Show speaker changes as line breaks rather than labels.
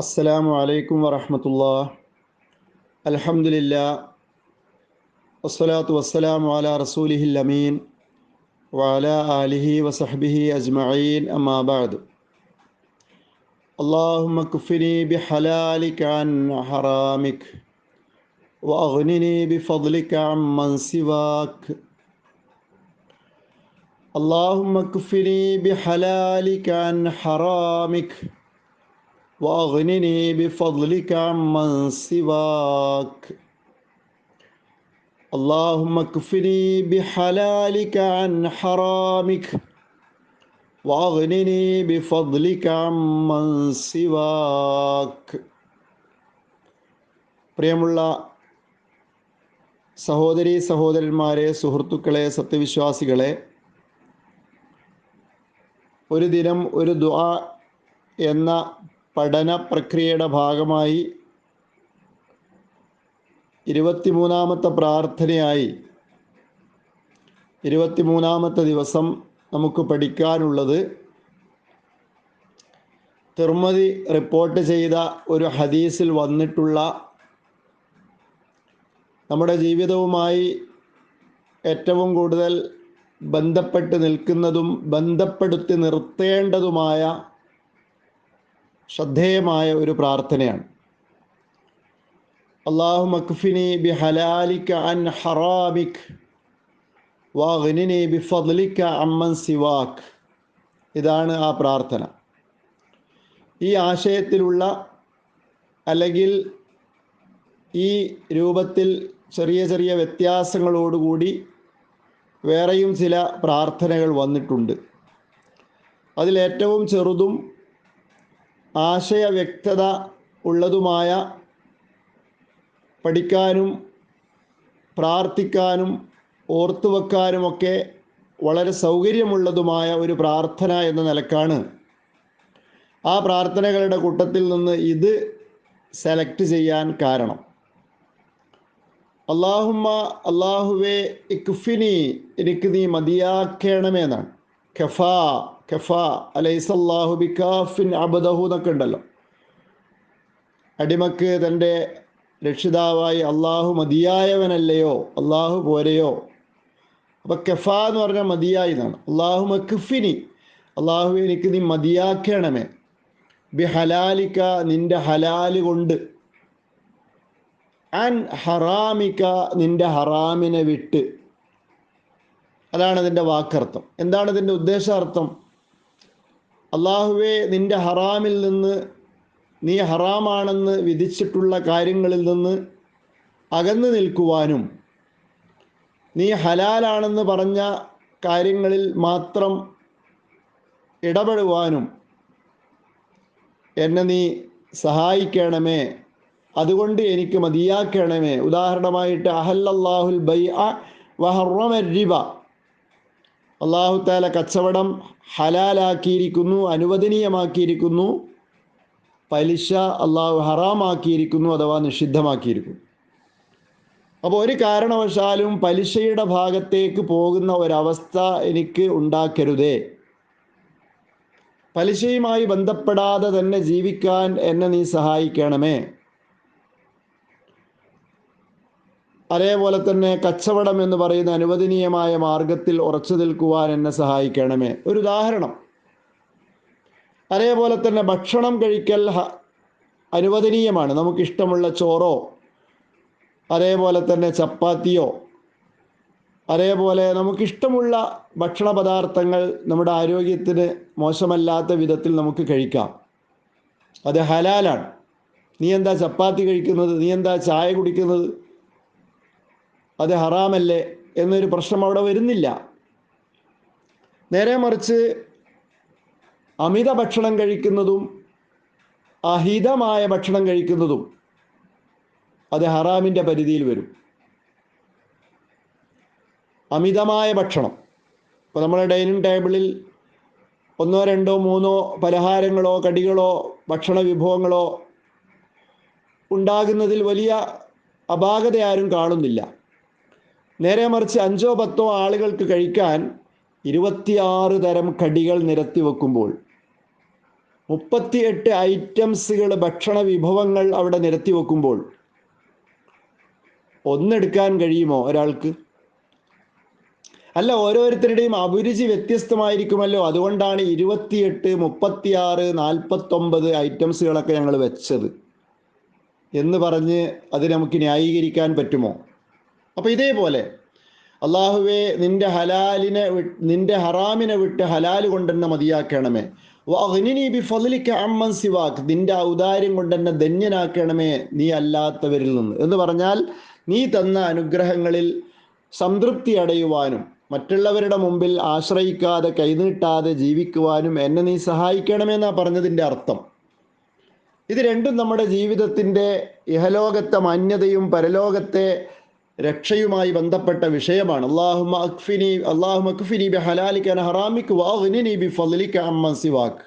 السلام عليكم ورحمة الله. الحمد لله. والصلاة والسلام على رسوله الأمين وعلى آله وصحبه أجمعين. أما بعد. اللهم كفني بحلالك عن حرامك وأغنني بفضلك عمن سواك. اللهم كفني بحلالك عن حرامك وأغنني بفضلك عمن سواك اللهم كفني بحلالك عن حرامك وأغنني بفضلك عمن سواك പ്രിയമുള്ള സഹോദരി സഹോദരന്മാരെ സുഹൃത്തുക്കളെ സത്യവിശ്വാസികളെ ഒരു ദിനം ഒരു ദുആ എന്ന പഠന പ്രക്രിയയുടെ ഭാഗമായി ഇരുപത്തിമൂന്നാമത്തെ പ്രാർത്ഥനയായി ഇരുപത്തിമൂന്നാമത്തെ ദിവസം നമുക്ക് പഠിക്കാനുള്ളത്. തിർമതി റിപ്പോർട്ട് ചെയ്ത ഒരു ഹദീസിൽ വന്നിട്ടുള്ള നമ്മുടെ ജീവിതവുമായി ഏറ്റവും കൂടുതൽ ബന്ധപ്പെട്ട് നിൽക്കുന്നതും ബന്ധപ്പെടുത്തി നിർത്തേണ്ടതുമായ ശ്രദ്ധേയമായ ഒരു പ്രാർത്ഥനയാണ്. അള്ളാഹു മക്ഫിനി ബി ഹലാലിക്ക അൻ ഹറാമിക് വാഗ്നിനി ബി ഫദ്ലിക്ക അമ്മൻ സിവാഖ് ഇതാണ് ആ പ്രാർത്ഥന. ഈ ആശയത്തിലുള്ള അല്ലെങ്കിൽ ഈ രൂപത്തിൽ ചെറിയ ചെറിയ വ്യത്യാസങ്ങളോടുകൂടി വേറെയും ചില പ്രാർത്ഥനകൾ വന്നിട്ടുണ്ട്. അതിലേറ്റവും ചെറുതും ആശയ വ്യക്തത ഉള്ളതുമായ പഠിക്കാനും പ്രാർത്ഥിക്കാനും ഓർത്തുവെക്കാനുമൊക്കെ വളരെ സൗകര്യമുള്ളതുമായ ഒരു പ്രാർത്ഥന എന്ന നിലക്കാണ്. ആ പ്രാർത്ഥനകളുടെ കൂട്ടത്തിൽ നിന്ന് ഇത് സെലക്ട് ചെയ്യാൻ കാരണം. അള്ളാഹുമ്മ അള്ളാഹുവേ ഇക്ഫിനി എനിക്ക് നീ മതിയാക്കണമേ എന്നാണ്. ഖഫ ഖഫ അലൈസല്ലാഹു ബിക്കാഫിൻ അബദഹു എന്നൊക്കെ ഉണ്ടല്ലോ. അടിമക്ക് തന്റെ രക്ഷിതാവായി അള്ളാഹു മതിയായവനല്ലയോ അള്ളാഹു പോരെയോ? അപ്പൊ കെഫ എന്ന് പറഞ്ഞാൽ മതിയായി എന്നാണ്. അള്ളാഹു മക്കിഫിനി അള്ളാഹു എനിക്ക് നീ മതിയാക്കണമേ. ബി ഹലാലിക്ക നിന്റെ ഹലാൽ കൊണ്ട്. അൻ ഹറാമിക്ക നിന്റെ ഹറാമിനെ വിട്ട്. അതാണ് അതിന്റെ വാക്കർത്ഥം. എന്താണ് ഇതിന്റെ ഉദ്ദേശാർത്ഥം? അള്ളാഹുവെ നിന്റെ ഹറാമിൽ നിന്ന് നീ ഹറാമാണെന്ന് വിധിച്ചിട്ടുള്ള കാര്യങ്ങളിൽ നിന്ന് അകന്നു നിൽക്കുവാനും നീ ഹലാലാണെന്ന് പറഞ്ഞ കാര്യങ്ങളിൽ മാത്രം ഇടപെടുവാനും എന്നെ നീ സഹായിക്കണമേ. അതുകൊണ്ട് എനിക്ക് മതിയാക്കണമേ. ഉദാഹരണമായിട്ട് അഹല്ലാഹുൽ ബൈ വഹറമ റിബ അള്ളാഹു താല കച്ചവടം ഹലാലാക്കിയിരിക്കുന്നു അനുവദനീയമാക്കിയിരിക്കുന്നു പലിശ അള്ളാഹു ഹറാമാക്കിയിരിക്കുന്നു അഥവാ നിഷിദ്ധമാക്കിയിരിക്കുന്നു. അപ്പോൾ ഒരു കാരണവശാലും പലിശയുടെ ഭാഗത്തേക്ക് പോകുന്ന ഒരവസ്ഥ എനിക്ക് ഉണ്ടാക്കരുതേ. പലിശയുമായി ബന്ധപ്പെടാതെ തന്നെ ജീവിക്കാൻ എന്നെ നീ സഹായിക്കണമേ. അതേപോലെ തന്നെ കച്ചവടം എന്ന് പറയുന്ന അനുവദനീയമായ മാർഗത്തിൽ ഉറച്ചു നിൽക്കുവാൻ എന്നെ സഹായിക്കണമേ. ഒരു ഉദാഹരണം. അതേപോലെ തന്നെ ഭക്ഷണം കഴിക്കൽ അനുവദനീയമാണ്. നമുക്കിഷ്ടമുള്ള ചോറോ അതേപോലെ തന്നെ ചപ്പാത്തിയോ അതേപോലെ നമുക്കിഷ്ടമുള്ള ഭക്ഷണ പദാർത്ഥങ്ങൾ നമ്മുടെ ആരോഗ്യത്തിന് മോശമല്ലാത്ത വിധത്തിൽ നമുക്ക് കഴിക്കാം. അത് ഹലാലാണ്. നീ എന്താ ചപ്പാത്തി കഴിക്കുന്നത്? നീ എന്താ ചായ കുടിക്കുന്നത്? അത് ഹറാമല്ലേ എന്നൊരു പ്രശ്നം അവിടെ വരുന്നില്ല. നേരെ മറിച്ച് അമിത ഭക്ഷണം കഴിക്കുന്നതും അഹിതമായ ഭക്ഷണം കഴിക്കുന്നതും അത് ഹറാമിന്റെ പരിധിയിൽ വരും. അമിതമായ ഭക്ഷണം. ഇപ്പോൾ നമ്മുടെ ഡൈനിങ് ടേബിളിൽ ഒന്നോ രണ്ടോ മൂന്നോ പലഹാരങ്ങളോ കടികളോ ഭക്ഷണ വിഭവങ്ങളോ ഉണ്ടാകുന്നതിൽ വലിയ അപാകത ആരും കാണുന്നില്ല. നേരെ മറിച്ച് അഞ്ചോ പത്തോ ആളുകൾക്ക് കഴിക്കാൻ ഇരുപത്തിയാറ് തരം കടികൾ നിരത്തി വെക്കുമ്പോൾ മുപ്പത്തിയെട്ട് ഐറ്റംസുകൾ ഭക്ഷണ വിഭവങ്ങൾ അവിടെ നിരത്തി വെക്കുമ്പോൾ ഒന്നെടുക്കാൻ കഴിയുമോ ഒരാൾക്ക്? അല്ല ഓരോരുത്തരുടെയും അഭിരുചി വ്യത്യസ്തമായിരിക്കുമല്ലോ. അതുകൊണ്ടാണ് ഇരുപത്തിയെട്ട് മുപ്പത്തിയാറ് നാൽപ്പത്തൊമ്പത് ഐറ്റംസുകളൊക്കെ ഞങ്ങൾ വെച്ചത്. എന്ന് പറഞ്ഞ് അത് നമുക്ക് ന്യായീകരിക്കാൻ പറ്റുമോ? അപ്പോൾ ഇതേപോലെ അള്ളാഹുവെ നിന്റെ ഹലാലിനെ നിന്റെ ഹറാമിനെ വിട്ട് ഹലാൽ കൊണ്ടെന്നെ മതിയാക്കണമേ. നിന്റെ ഔദാര്യം കൊണ്ട് എന്നെ ധന്യനാക്കണമേ നീ അല്ലാത്തവരിൽ നിന്ന്. എന്ന് പറഞ്ഞാൽ നീ തന്ന അനുഗ്രഹങ്ങളിൽ സംതൃപ്തി അടയുവാനും മറ്റുള്ളവരുടെ മുമ്പിൽ ആശ്രയിക്കാതെ കൈനീട്ടാതെ ജീവിക്കുവാനും എന്നെ നീ സഹായിക്കണമെന്നാ പറഞ്ഞതിന്റെ അർത്ഥം. ഇത് രണ്ടും നമ്മുടെ ജീവിതത്തിന്റെ ഇഹലോകത്തെ മാന്യതയും പരലോകത്തെ രക്ഷയുമായി ബന്ധപ്പെട്ട വിഷയമാണ്. അള്ളാഹുമ അക്ഫിനി ബി ഹലാലിക്ക ഹറാമിക്ക് വാഗ്നിനി ബി ഫലിക്ക് അമ്മൻ സിവാക്ക്.